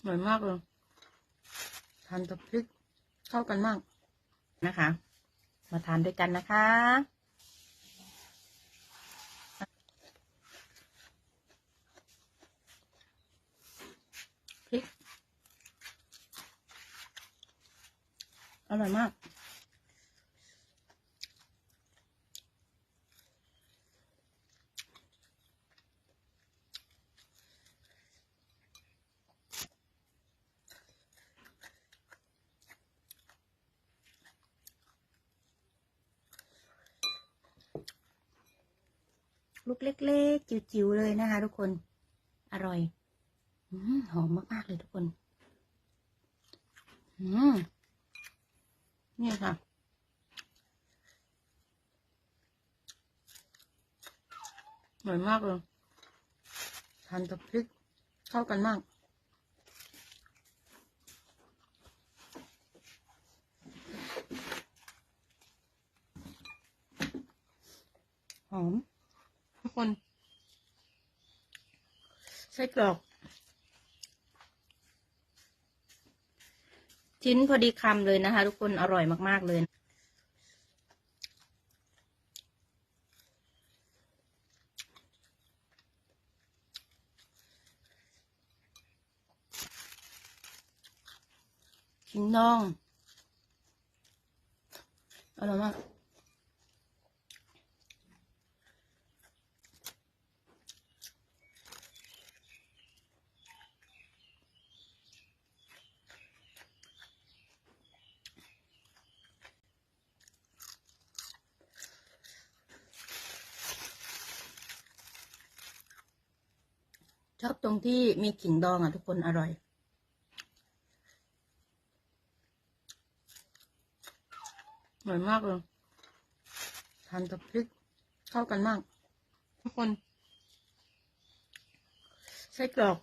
อร่อยมากเลยทานกับพริกเข้ากันมากนะคะ มาทานด้วยกันนะคะพริกอร่อยมาก ลูกเล็กๆ จิ๋วๆ เลยนะคะ ทุกคน อร่อยอหอมมากๆ เลยทุกคนนี่ค่ะ อร่อยมากเลยทานกับพริกเข้ากันมาก หอม ทุกคนไส้กรอก ชิ้นพอดีคำเลยนะคะ ทุกคนอร่อยมากๆเลยชิ้นน่องอร่อยมาก ชอบตรงที่มีขิงดองอะทุกคนอร่อย อร่อยมากเลย ทานกับพริกเข้ากันมาก ทุกคน ไส้กรอก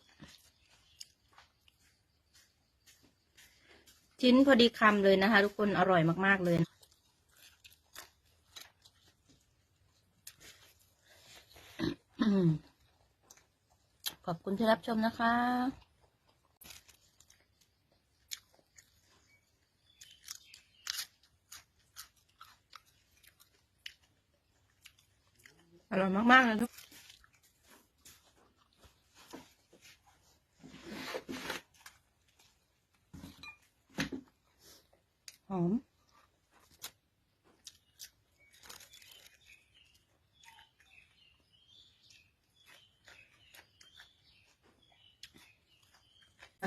ชิ้นพอดีคำเลยนะคะ ทุกคนอร่อยมากๆเลยอืม ขอบคุณที่รับชมนะคะอร่อยมาก ๆ เลยทุก หอม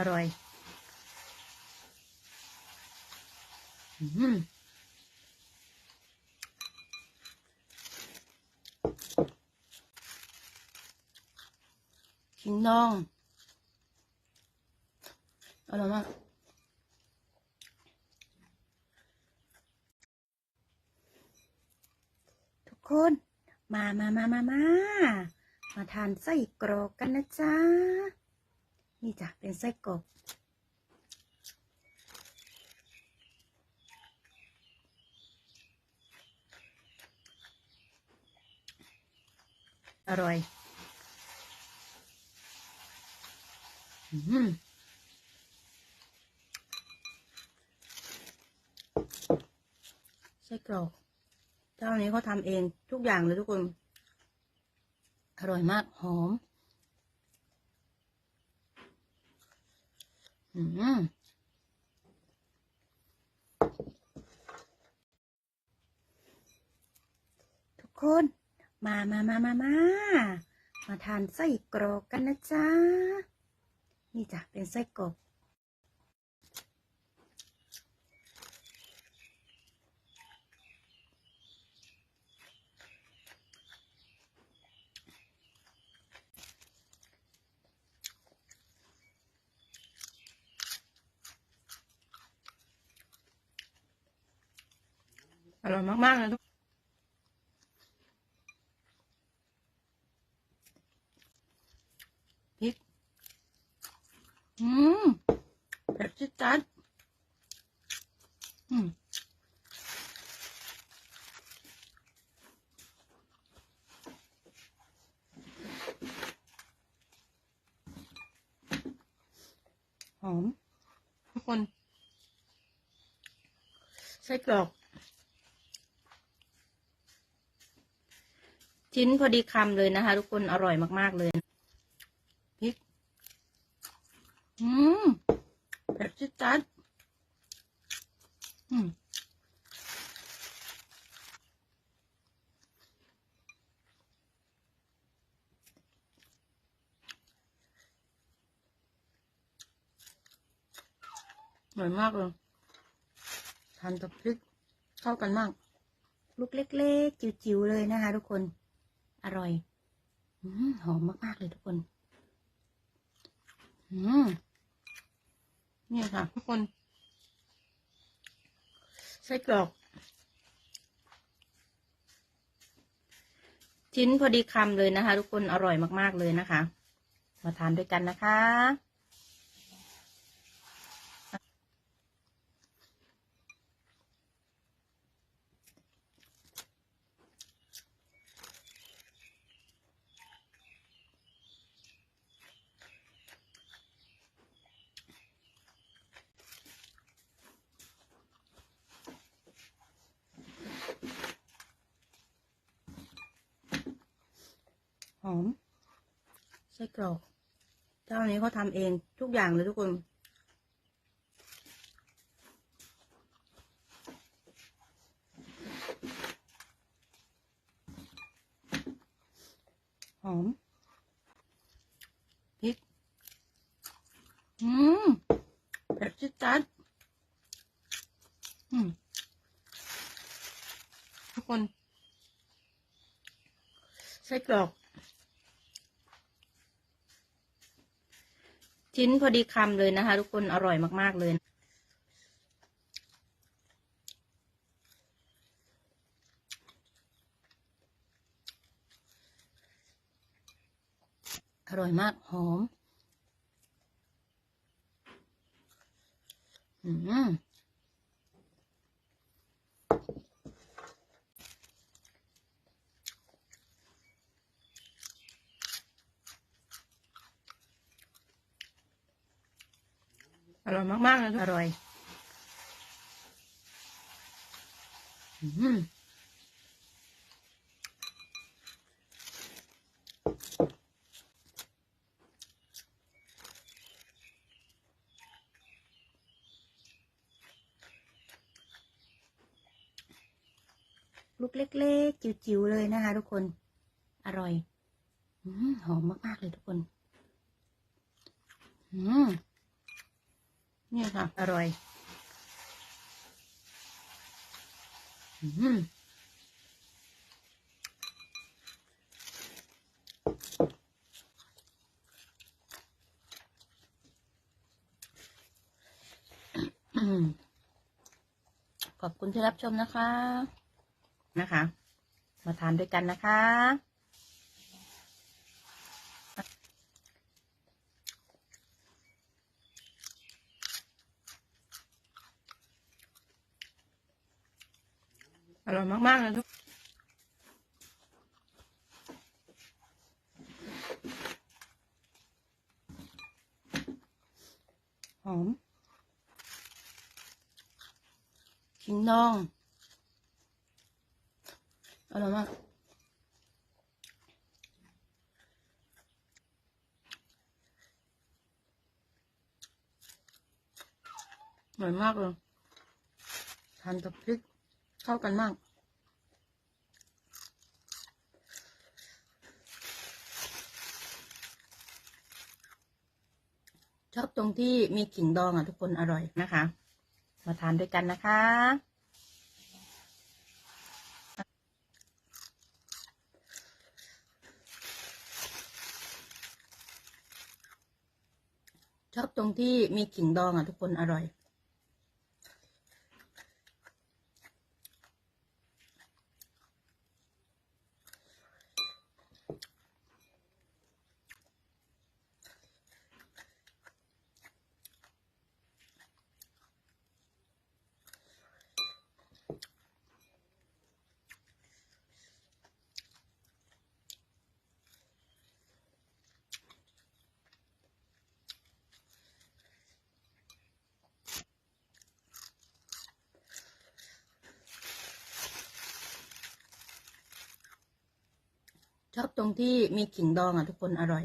อร่อยอืมขิงดอง อร่อยมากทุกคน มามามามามามาทานไส้กรอกกันนะจ๊ะ นี่จ้ะเป็นไส้กรอกอร่อยไส้กรอกเจ้านี้เขาทำเองทุกอย่างเลยทุกคน อร่อยมาก หอม อืมทุกคน มามามามามามาทานไส้กรอกกันนะจ๊ะ นี่จ้ะเป็นไส้กรอก อยมากๆเลยทุกพริก อืมเผ็ดจิดจัดอืมหอมทุกคนไส้กรอก ชิ้นพอดีคำเลยนะคะ ทุกคนอร่อยมากๆเลยพริก อืมเผ็ดจิ๊ดจัดอืมอร่อยมากเลยทานกับพริกเข้ากันมาก ลูกเล็กๆ จิ๋วๆ เลยนะคะทุกคน อร่อยอืมหอมมาก ๆ เลยทุกคนนี่ค่ะ ทุกคน ไส้กรอก ชิ้นพอดีคำเลยนะคะ ทุกคนอร่อยมาก ๆ เลยนะคะ มาทานด้วยกันนะคะ หอมไส้กรอกเจ้านี้เขาทำเองทุกอย่างเลยทุกคนหอมพริก อืมเผ็ดจิ๊ดจัดอืม ทุกคนไส้กรอก ชิ้นพอดีคำเลยนะคะ ทุกคนอร่อยมาก ๆ เลย อร่อยมาก หอม อืม ร่อยมากๆเลยอร่อยอืมลูกเล็กๆ จิ๋วๆ เลยนะคะ ทุกคน อร่อยอืมหอมมาก ๆ เลยทุกคน อืม นี่ค่ะ อร่อยอืมอืมขอบคุณที่รับชมนะคะ นะคะ มาทานด้วยกันนะคะ ร่อยมากๆเลยทุกหอมขิงดองอร่อยมากอร่อยมากเลยทานกับพริกเข้ากันมาก ชอบต รงที่มีขิงดองอะทุกคนอร่อยนะคะ มาทานด้วยกันนะคะ ชอบตรงที่มีขิงดองอะทุกคนอร่อย ชอบตรงที่มีขิงดองอะทุกคนอร่อย